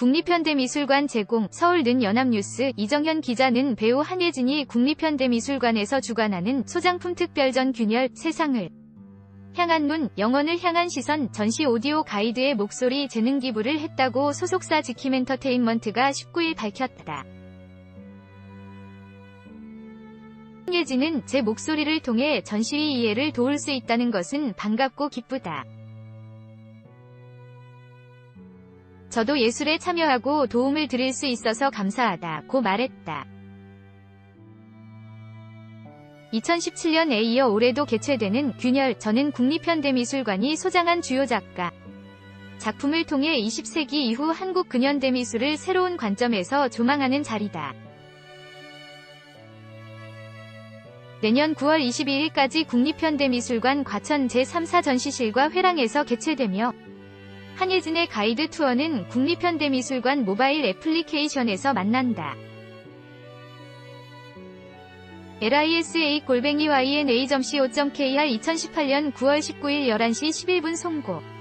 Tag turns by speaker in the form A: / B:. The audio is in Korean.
A: 국립현대미술관 제공 서울는 연합뉴스 이정현 기자는 배우 한예진이 국립현대미술관에서 주관하는 소장품 특별전 균열 세상을 향한 문 영혼을 향한 시선 전시 오디오 가이드의 목소리 재능 기부를 했다고 소속사 지킴엔터테인먼트가 19일 밝혔다. 한예진은 제 목소리를 통해 전시의 이해를 도울 수 있다는 것은 반갑고 기쁘다. 저도 예술에 참여하고 도움을 드릴 수 있어서 감사하다고 말했다. 2017년에 이어 올해도 개최되는 균열 저는 국립현대미술관이 소장한 주요 작가 작품을 통해 20세기 이후 한국 근현대미술을 새로운 관점에서 조망하는 자리다. 내년 9월 22일까지 국립현대미술관 과천 제3사 전시실과 회랑에서 개최되며 한예진의 가이드 투어는 국립현대미술관 모바일 애플리케이션에서 만난다. lisa-yna.co.kr 2018년 9월 19일 11시 11분 송고